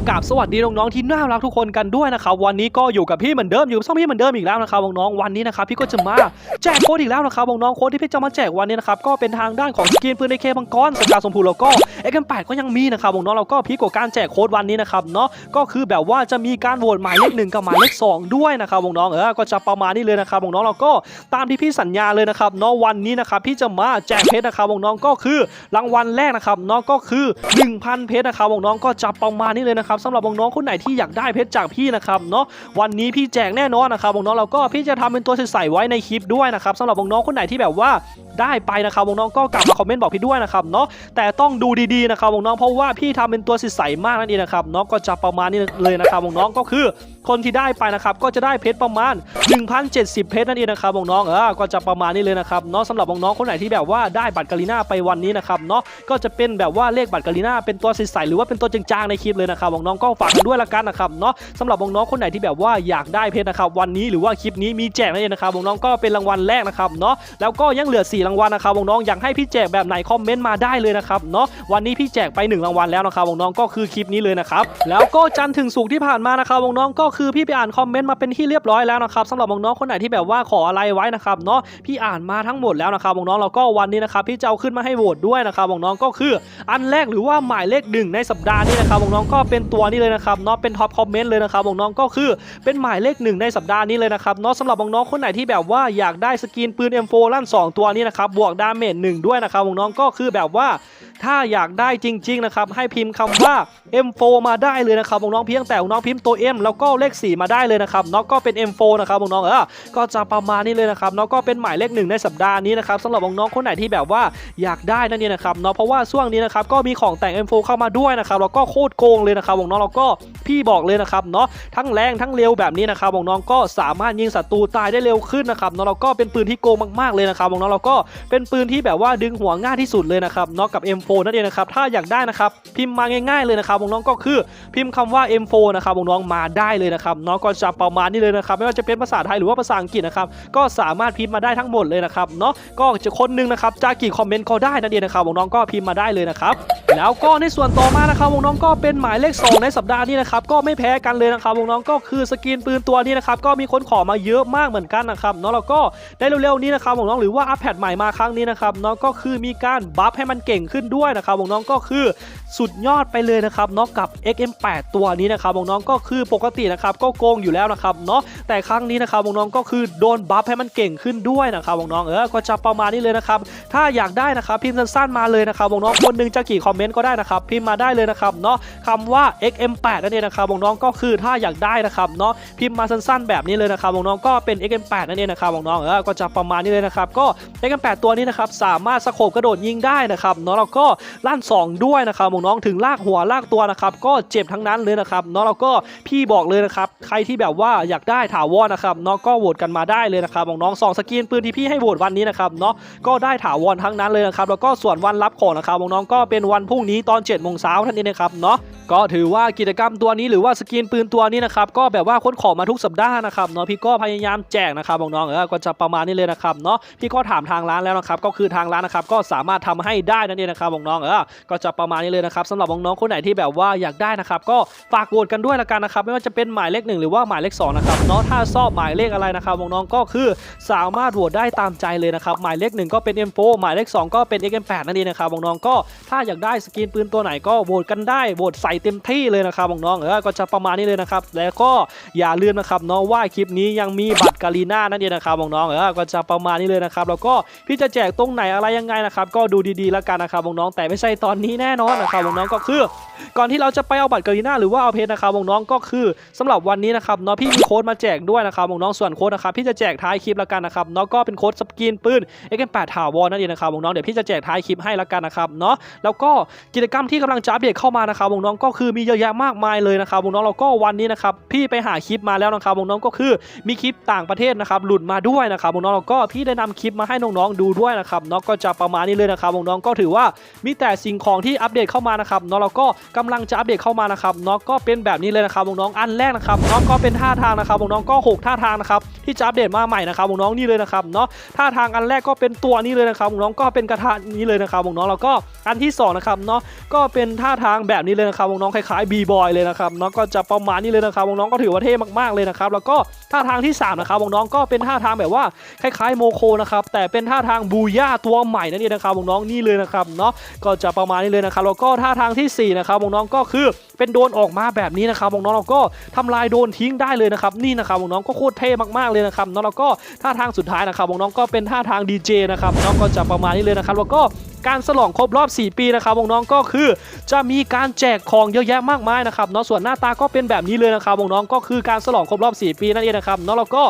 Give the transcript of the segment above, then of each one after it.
กับสวัสดีน้องๆที่น่ารักทุกคนกันด้วยนะครับวันนี้ก็อยู่กับพี่เหมือนเดิมอยู่กับช่องพี่เหมือนเดิมอีกแล้วนะครับน้องๆวันนี้นะครับพี่ก็จะมาแจกโค้ดอีกแล้วนะครับน้องๆโค้ดที่พี่จะมาแจกวันนี้นะครับก็เป็นทางด้านของสกินปืนในเคบังกรสกาสมพูแล้วก็เอ็กแปดก็ยังมีนะครับน้องๆเราก็พีกกว่าการแจกโค้ดวันนี้นะครับเนาะก็คือแบบว่าจะมีการโหวตหมายเลขหนึ่งกับหมายเลขสองด้วยนะครับน้องๆเออก็จะประมาณนี้เลยนะครับน้องๆเราก็ตามที่พี่สัญญาเลยนะครับเนาะวันนี้นะครับพี่จะมาแจกเพชรนะครับน้องๆก็คือรางวัลแรกนะครับเนาะก็คือ 1,000 เพชรนะครับน้องๆก็จะประมาณนี้เลยนะครับสำหรับน้องๆคนไหนที่อยากได้เพชรจากพี่นะครับเนาะวันนี้พี่แจกแน่นอนนะครับน้องๆเราก็พี่จะทำเป็นตัวใส่ไว้ในคลิปด้วยนะครับสำหรับน้องๆคนไหนที่แบบว่า ได้ไปนะครับวงน้องก็กลับมาคอมเมนต์บอกพี่ด้วยนะครับเนาะแต่ต้องดูดีๆนะครับวงน้องเพราะว่าพี่ทำเป็นตัวใสมากนั่นเองนะครับเนาะก็จะประมาณนี้เลยนะครับวงน้องก็คือ คนที่ได้ไปนะครับก็จะได้เพชรประมาณ 1,070 เพชรนั่นเองนะครับวงน้องเออก็จะประมาณนี้เลยนะครับเนาะสำหรับวงน้องคนไหนที่แบบว่าได้บัตรกาลิน่าไปวันนี้นะครับเนาะก็จะเป็นแบบว่าเลขบัตรกาลิน่าเป็นตัวใสหรือว่าเป็นตัวจางๆในคลิปเลยนะครับวงน้องก็ฝากกันด้วยละกันนะครับเนาะสำหรับวงน้องคนไหนที่แบบว่าอยากได้เพชรนะครับวันนี้หรือว่าคลิปนี้มีแจกนั่นเองนะครับน้องก็เป็นรางวัลแรกนะครับเนาะแล้วก็ยังเหลือ4รางวัลนะครับวงน้องอยากให้พี่แจกแบบไหนคอมเมนต์มาได้เลยนะครับเนาะวันนี้พี่แจกไป 1 รางวัลแล้วนะครับวงน้องก็คือคลิปนี้เลยนะครับแล้วก็จันถึงศุกที่ผ่านมานะครับวงน้องก็คือพี่ไปอ่านคอมเมนต์มาเป็นที่เรียบร้อยแล้วนะครับสำหรับวงน้องคนไหนที่แบบว่าขออะไรไว้นะครับเนาะพี่อ่านมาทั้งหมดแล้วนะครับวงน้องๆแล้วก็วันนี้นะครับพี่จะเอาขึ้นมาให้โหวตด้วยนะครับวงน้องก็คืออันแรกหรือว่าหมายเลขหนึ่งในสัปดาห์นี้นะครับวงน้องก็เป็นตัวนี้เลยนะครับเนาะเป็นท็อปคอมเมนต์เลยนะครับน้องก็คือเป็นหมายเลขหนึ่งในสัปดาห์นี้เลยนะครับเนาะสำหรับน้องคนไหนที่แบบว่าอยากได้สกินปืน M4 ลั่นสองตัวนี้นะครับครับบวกดาเมจหนึ่งด้วยนะครับน้องก็คือแบบว่าถ้าอยากได้จริง ๆ นะครับ ให้พิมพ์คำว่า M4 มาได้เลยนะครับน้องเพียงแต่น้องพิมพ์ตัว M แล้วก็เลข 4 มาได้เลยนะครับน้องก็เป็น M4 นะครับน้องเออก็จะประมาณนี้เลยนะครับน้องก็เป็นหมายเลขหนึ่งในสัปดาห์นี้นะครับสำหรับน้องคนไหนที่แบบว่าอยากได้นั่นเองนะครับเนาะเพราะว่าช่วงนี้นะครับก็มีของแต่ง M4 เข้ามาด้วยนะครับแล้วก็โคตรโกงเลยนะครับวงน้องแล้วก็พี่บอกเลยนะครับเนาะทั้งแรงทั้งเร็วแบบนี้นะครับวงน้องก็สามารถยิงศัตรูตายได้เร็วขึ้นนะครับเนาะแล้วก็เป็นปืนที่โกงมากๆเลยนะครับน้องแล้วก็เป็นปืนที่แบบว่าดึงหัวง่ายที่สุดเลยนะครับนาะกับ M4 นั่นเองนะครับถ้าอยากได้นะครับพิมพ์มาง่าย ๆเลยนะครับวงน้องก็คือพิมพ์คำว่า M4 นะครับวงน้องมาได้เลยนะครับเนาะก็จะประมาณนี้เลยนะครับไม่ว่าจะเป็นภาษาไทยหรือว่าภาษาอังกฤษนะครับก็สามารถพิมพ์มาได้ทั้งหมดเลยนะครับเนาะก็จะคนหนึงนะครับจะกี่คอมเมนต์ก็ได้นั่นเองนะครับวงน้องก็พิมพ์มาได้เลยนะครับแล้วก็ในส่วนต่อมานะครับวงน้องก็เป็นหมายเลขสองในสัปดาห์นี้นะครับก็ไม่แพ้กันเลยนะครับวงน้องก็คือสกินปืนตัวนี้นะครับก็มีคนขอมาเยอะมากเหมือนกันนะครับเนาะแล้วก็ได้เร็วๆนี้นะครับน้องหรือว่าอัปเดตใหม่มาครั้งนี้นะครับเนาะก็คือมีการบัฟให้มันเก่งขึ้นด้วยนะครับน้องก็คือสุดยอดไปเลยนะครับเนาะกับ XM8 ตัวนี้นะครับน้องก็คือปกตินะครับก็โกงอยู่แล้วนะครับเนาะแต่ครั้งนี้นะครับน้องก็คือโดนบัฟให้มันเก่งขึ้นด้วยนะครับน้องเออก็จะประมาณนี้เลยนะครับถ้าอยากได้นะครับพิมพ์สั้นๆมาเลยนะครับน้องคนหนึงจะกี่คอมเมนต์ก็ได้นะครับพิมพ์มาได้เลยนะครับเนาะคำว่า XM8 นั่นเองนะครับน้องก็คือถ้าอยากได้นะครับเนาะพิมพ์มาสั้นๆ แบบนี้เลยนะครับน้องก็เป็น XM8 นั่นเองนะครับน้องเออก็จะประมาณนี้เลยนะครับก็ XM8 ตัวนี้นะครับสามารถสโคปกระโดดยิงได้นะครับเนาะแล้วก็ลั่น 2 ด้วยนะครับน้องถึงลากหัวลากตัวนะครับก็เจ็บทั้งนั้นเลยนะครับเนาะแล้วก็พี่บอกเลยนะครับใครที่แบบว่าอยากได้ถาวรนะครับเนาะก็โหวตกันมาได้เลยนะครับน้องสองสกินปืนที่พี่ให้โหวตวันนี้นะครับเนาะก็ได้ถาวรทั้งนั้นเลยนะครับแล้วก็ส่วนวันรับของนะครับน้องก็เป็นวันพรุ่งนี้ตอน7จ็ดโมงเช้าท่านนี้นะครับเนาะก็ถือว่ากิจกรรมตัวนี้หรือว่าสกินปืนตัวนี้นะครับก็แบบว่าค้นของมาทุกสัปดาห์นะครับเนาะพี่ก็พยายามแจกนะครับน้องๆเออก็จะประมาณนี้เลยนะครับเนาะพี่ก็ถามทางร้านแล้วนะครับก็คือทางร้านนะครับก็สามารถทำให้ได้นั่นเองนะครับน้องๆเออก็จะประมาณนี้เลยนะครับสำหรับน้องๆคนไหนที่แบบว่าอยากได้นะครับก็ฝากโหวตกันด้วยละกันนะครับไม่ว่าจะเป็นหมายเลขหนึ่งหรือว่าหมายเลขสองนะครับเนาะถ้าชอบหมายเลขอะไรนะครับน้องๆก็คือสามารถโหวตได้ตามใจเลยนะครับหมายเลขหนึ่งก็เป็น M4 หมายเลขสองก็เป็น XM8 นั่นเองนะครับน้องๆก็ถ้าอยากได้สกินปืนตัวไหนก็โหวตกันได้โหวตใส่เต็มที่เลยนะครับน้องๆเออก็จะประมาณนี้เลยนะครับแล้วก็อย่าลืมนะครับเนาะว่าคลิปนี้ยังมีบัตรกาลีน่านั่นเองนะครับน้องๆเออก็จะประมาณนี้เลยนะครับแล้วก็พี่จะแจกตรงไหนอะไรยังไงนะครับก็ดูดีๆแล้วกันนะครับวงน้องแต่ไม่ใช่ตอนนี้แน่นอนนะครับวงน้องก็คือ ก่อนที่เราจะไปเอาบัตรกาลีน่าหรือว่าเอาเพชรนะครับวงน้องก็คือสำหรับวันนี้นะครับเนาะพี่มีโค้ดมาแจกด้วยนะครับวงน้องส่วนโค้ดนะครับพี่จะแจกท้ายคลิปแล้วกันนะครับเนาะก็เป็นโค้ดสกินปืน X8 ถาวรนั่นเองนะครับวงน้องเดี๋ยวพี่จะแจกท้ายคลิปให้แล้วกันนะครับเนาะแล้วก็กิจกรรมที่กำลังจะอัปเดตเข้ามานะครับวงน้องก็คือมีเยอะแยะมากมายเลยนะครับวงน้องเราก็วันนี้นะครับพี่ไปหาคลิปมาแล้วนะครับน้องก็คือมีคลิปต่างประเทศนะครับหลุดมาด้วยนะครับน้องเราก็พี่ได้นำคลิปมาให้น้ององๆดูด้วยนะครับเนาะก็จะประมาณนี้เลยนะครับน้องๆก็ถือว่ามีแต่สิ่งของที่อัปเดตเข้ามานะครับเนาะเราก็กำลังจะอัปเดตเข้ามานะครับเนาะก็เป็นแบบนี้เลยนะครับน้องๆอันแรกนะครับเนาะก็เป็นท่าทางนะครับน้องๆก็หกท่าทางนะครับที่จะอัปเดตมาใหม่นะครับน้องๆนี่เลยนะครับเนาะท่าทางอันแรกก็เป็นตัวนี้เลยนะครับน้องๆก็เป็นกระทะนี้เลยนะครับน้องๆแล้วก็อันที่สองนะครับเนาะก็เป็นท่าทางแบบนี้เลยนะครับน้องๆคล้ายๆบีบอยเลยนะครับเนาะก็จะประมาณนี้เลยนะครับน้องๆก็ถือว่าเท่มากๆเลยนะครับแล้วก็ท่าทางที่สามนะครับน้องๆก็เป็นท่าทางแบบว่าคล้ายๆโมโคนะครับแต่เป็นท่าทางบูย่าตัวใหม่นั่นเองนะครับน้องนี่เลยนะครับเนาะก็จะประมาณนี้เลยนะครับแล้วก็ท่าทางที่สี่นะครับน้องก็คือเป็นโดนออกมาแบบนี้นะครับน้องเราก็ทำลายโดนทิ้งได้เลยนะครับนี่นะครับน้องก็โคตรเท่มากๆเลยนะครับเนาะแล้วก็ท่าทางสุดท้ายนะครับน้องก็เป็นท่าทางดีเจนะครับน้องก็จะประมาณนี้เลยนะครับแล้วก็ การฉลองครบรอบ 4 ปีนะครับน้องก็คือจะมีการแจกของเยอะแยะมากมายนะครับเนาะส่วนหน้าตาก็เป็นแบบนี้เลยนะครับวงน้องก็คือการฉลองครบรอบ 4 ปีนั่นเองนะครับเนาะแล้วก็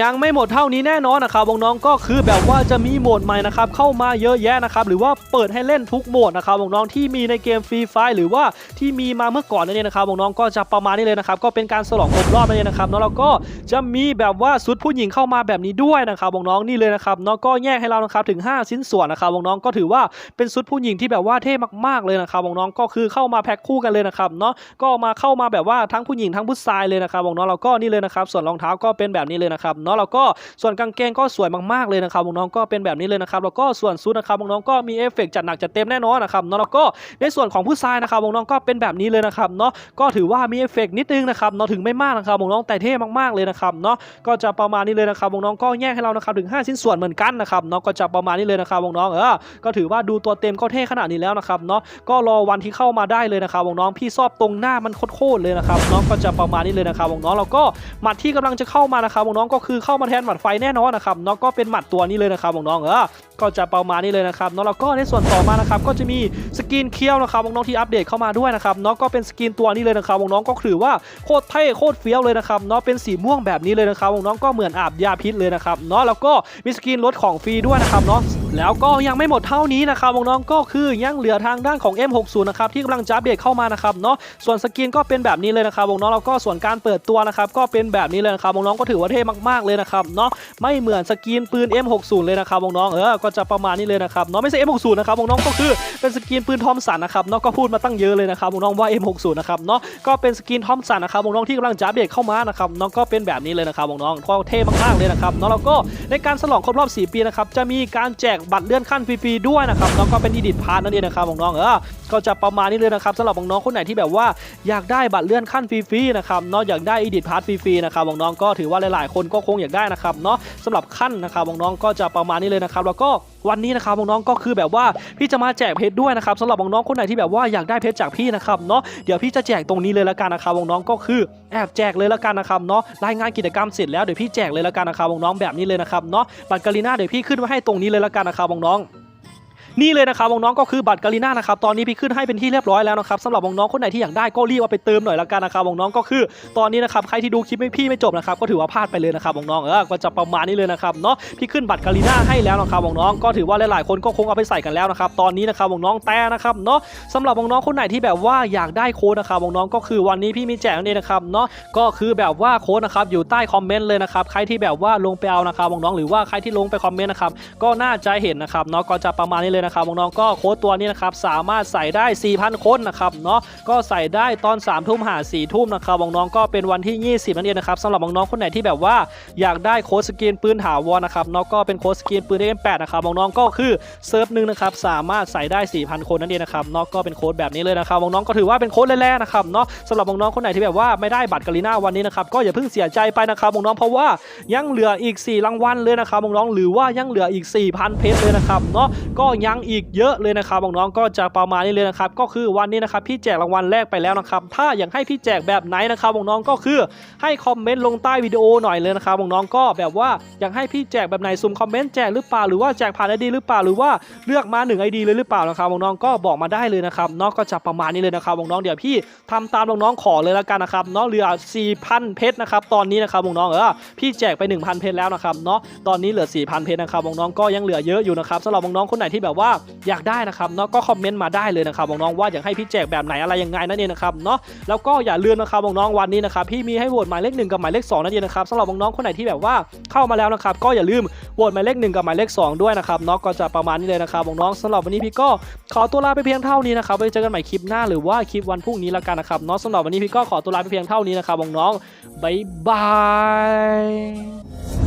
ยังไม่หมดเท่านี้แน่นอนนะครับวงน้องก็คือแบบว่าจะมีโหมดใหม่นะครับเข้ามาเยอะแยะนะครับหรือว่าเปิดให้เล่นทุกโหมดนะครับวงน้องที่มีในเกมฟรีไฟหรือว่าที่มีมาเมื่อก่อนนั่นเองนะครับวงน้องก็จะประมาณนี้เลยนะครับก็เป็นการฉลองครบรอบนั่นเองนะครับเนาะแล้วก็จะมีแบบว่าชุดผู้หญิงเข้ามาแบบนี้ด้วยนะครับวงน้องนี่เลยนะครับเนาะก็แยกให้เรานะครับถึง 5 ชิ้นส่วนนะครับน้องก็ถือว่าเป็นชุดผู้หญิงที่แบบว่าเท่มากๆเลยนะครับน้องก็คือเข้ามาแพ็คคู่กันเลยนะครับเนาะก็มาเข้ามาแบบว่าทั้งผู้หญิงทั้งผู้ชายเลยนะครับน้องๆแล้วก็นี่เลยนะครับ ส่วนรองเท้าก็เป็นแบบนี้เลยนะครับเนาะแล้วก็ส่วนกางเกงก็สวยมากๆเลยนะครับน้องก็เป็นแบบนี้เลยนะครับแล้วก็ส่วนชุดนะครับน้องก็มีเอฟเฟกต์จัดหนักจัดเต็มแน่นอนนะครับเนาะแล้วก็ในส่วนของผู้ชายนะครับน้องก็เป็นแบบนี้เลยนะครับเนาะก็ถือว่ามีเอฟเฟกต์นิดนึงนะครับเนาะถึงไม่มากนะครับน้องแต่เท่มากๆเลยนะครับเนาะก็จะประมาณนี้เลยนะครับน้องก็แยกให้เรานะครับถึง 5 ชิ้นส่วนเหมือนกันนะครับเนาะก็จะประมาณนี้เลยนะครับน้องเออก็ถือว่าดูตัวเต็มก็เท่ขนาดนี้แล้วนะครับเนาะก็รอวันที่เข้ามาได้เลยนะครับวงน้องพี่ชอบตรงหน้ามันโคตรเลยนะครับน้องก็จะประมาณนี้เลยนะครับวงน้องแล้วก็หมัดที่กำลังจะเข้ามานะครับวงน้องก็คือเข้ามาแทนหมัดไฟแน่นอนนะครับเนาะก็เป็นหมัดตัวนี้เลยนะครับวงน้องเออก็จะประมาณนี้เลยนะครับเนาะแล้วก็ในส่วนต่อมานะครับก็จะมีสกินเคียวนะครับวงน้องที่อัปเดตเข้ามาด้วยนะครับเนาะก็เป็นสกินตัวนี้เลยนะครับวงน้องก็ถือว่าโคตรเท่โคตรเฟี้ยวเลยนะครับเนาะเป็นสีม่วงแบบนี้เลยนะครับวงน้องก็เหมือนอาบยาพิษเลยนะครับเนาะแล้วก็มีสกินลดของฟรีด้วยนะครับเนาะ แล้วก็ยังไม่หมดเท่านี้นะครับน้องๆก็คือยังเหลือทางด้านของ M60 นะครับที่กำลังจะอัปเดตเข้ามานะครับเนาะส่วนสกินก็เป็นแบบนี้เลยนะครับน้องๆแล้วก็ส่วนการเปิดตัวนะครับก็เป็นแบบนี้เลยนะครับน้องๆก็ถือว่าเท่มากๆเลยนะครับเนาะไม่เหมือนสกินปืน M60 เลยนะครับน้องๆเออก็จะประมาณนี้เลยนะครับเนาะไม่ใช่ M60 นะครับน้องๆก็คือเป็นสกินปืนทอมสันนะครับเนาะก็พูดมาตั้งเยอะเลยนะครับน้องๆว่า M60 นะครับเนาะก็เป็นสกินทอมสันนะครับน้องๆที่กำลังจะอัปเดตเข้ามานะครับน้องก็เป็นแบบนี้เลยนะครับน้องๆก็เท่มากๆเลยนะครับเนาะแล้วก็ในการฉลองครบรอบ 4 ปีนะครับจะมีการแจกบัตรเลื่อนขั้นฟรีๆด้วยนะครับน้องก็เป็นอีดิทพาร์ทนั่นเองนะครับน้องๆเออก็จะประมาณนี้เลยนะครับสำหรับน้องๆคนไหนที่แบบว่าอยากได้บัตรเลื่อนขั้นฟรีๆนะครับเนาะอยากได้อีดิทพาร์ทฟรีๆนะครับน้องๆก็ถือว่าหลายๆคนก็คงอยากได้นะครับเนาะสำหรับขั้นนะครับน้องๆก็จะประมาณนี้เลยนะครับแล้วก็วันนี้นะครับน้องๆก็คือแบบว่าพี่จะมาแจกเพชรด้วยนะครับสำหรับน้องๆคนไหนที่แบบว่าอยากได้เพชรจากพี่นะครับเนาะเดี๋ยวพี่จะแจกตรงนี้เลยละกันนะครับน้องๆก็คือแอบแจกเลยละกันนะครับเนาะรายงานกิจกรรมเสร็จแล้วเดี๋ยวพี่แจกเลยละกันนะครับน้องๆแบบนี้เลยนะครับเนาะบัตรกาลิน่าเดี๋ยวพี่ขึ้นไว้ให้ตรงนี้เลยละกันนะครับน้องๆ นี่เลยนะครับน้องๆก็คือบัตรกาลิน่านะครับตอนนี้พี่ขึ้นให้เป็นที่เรียบร้อยแล้วนะครับสำหรับน้องๆคนไหนที่อยากได้ก็รีบเอาไปเติมหน่อยละกันนะครับน้องๆก็คือตอนนี้นะครับใครที่ดูคลิปไม่พี่ไม่จบนะครับก็ถือว่าพลาดไปเลยนะครับน้องๆเออก็จะประมาณนี้เลยนะครับเนาะพี่ขึ้นบัตรกาลิน่าให้แล้วนะครับน้องๆก็ถือว่าหลายๆคนก็คงเอาไปใส่กันแล้วนะครับตอนนี้นะครับน้องๆแต่นะครับเนาะสำหรับน้องๆคนไหนที่แบบว่าอยากได้โค้ดนะครับน้องๆก็คือวันนี้พี่มีแจกนั่นเองนะครับเนาะก็คือแบบว่าโค้ดนะครับอยู่ใต้คอมเมนต์เลยนะครับใครที่แบบว่าลงไปเอานะครับน้องๆหรือว่าใครที่ลงไปคอมเมนต์นะครับก็น่าจะเห็นนะครับเนาะก็จะประมาณนี้เลยนะครับน้องๆก็โค้ดตัวนี้นะครับสามารถใส่ได้ 4,000 คนนะครับเนาะก็ใส่ได้ตอน3ทุ่มหา4ทุ่มนะครับน้องๆก็เป็นวันที่ 20 นั่นเองนะครับสำหรับน้องๆคนไหนที่แบบว่าอยากได้โค้ดสกินปืนถาวรนะครับเนาะก็เป็นโค้ดสกินปืน M8 นะครับน้องๆก็คือเซิร์ฟหนึ่งนะครับสามารถใส่ได้ 4,000 คนนั่นเองนะครับเนาะก็เป็นโค้ดแบบนี้เลยนะครับน้องๆก็ถือว่าเป็นโค้ดแรกๆนะครับเนาะสำหรับน้องๆคนไหนที่แบบว่าไม่ได้บัตรกาลิน่าวันนี้นะครับก็อย่าเพิ่งเสียใจไปนะครับน้องๆเพราะว่ายังเหลืออีก 4 รางวัลเลยนะครับน้องๆหรือว่ายังเหลืออีก 4,000 เพชรเลยนะครับเนาะก็ยังอีกเยอะเลยนะครับน้องๆก็จะประมาณนี้เลยนะครับก็คือวันนี้นะครับพี่แจกรางวัลแรกไปแล้วนะครับถ้าอยากให้พี่แจกแบบไหนนะครับน้องๆก็คือให้คอมเมนต์ลงใต้วิดีโอหน่อยเลยนะครับน้องๆก็แบบว่าอยากให้พี่แจกแบบไหนซุ่มคอมเมนต์แจกหรือเปล่าหรือว่าแจกผ่านไอดีหรือเปล่าหรือว่าเลือกมา1 ID เลยหรือเปล่านะครับน้องๆก็บอกมาได้เลยนะครับเนาะก็จะประมาณนี้เลยนะครับน้องๆเดี๋ยวพี่ทำตามน้องๆขอเลยละกันนะครับเนาะเหลือ 4,000 เพชรนะครับตอนนี้นะครับน้องๆเออพี่แจกไป 1,000 เพชรแล้วนะครับเนาะตอนนี้เหลือ 4,000 เพชรนะครับน้องๆก็ยังเหลือเยอะอยู่นะครับสำหรับน้องๆคนไหนที่แบบว่าว่าอยากได้นะครับเนาะก็คอมเมนต์มาได้เลยนะครับน้องๆว่าอยากให้พี่แจกแบบไหนอะไรยังไงนั่นเองนะครับเนาะแล้วก็อย่าลืมนะครับน้องๆวันนี้นะครับพี่มีให้โหวตหมายเลขหนึ่งกับหมายเลขสองนั่นเองนะครับสำหรับน้องๆคนไหนที่แบบว่าเข้ามาแล้วนะครับก็อย่าลืมโหวตหมายเลขหนึ่งกับหมายเลขสองด้วยนะครับเนาะก็จะประมาณนี้เลยนะครับน้องๆสำหรับวันนี้พี่ก็ขอตัวลาไปเพียงเท่านี้นะครับไว้เจอกันใหม่คลิปหน้าหรือว่าคลิปวันพรุ่งนี้ละกันนะครับเนาะสำหรับวันนี้พี่ก็ขอตัวลาไปเพียงเท่านี้นะครับน้องๆบ๊ายบาย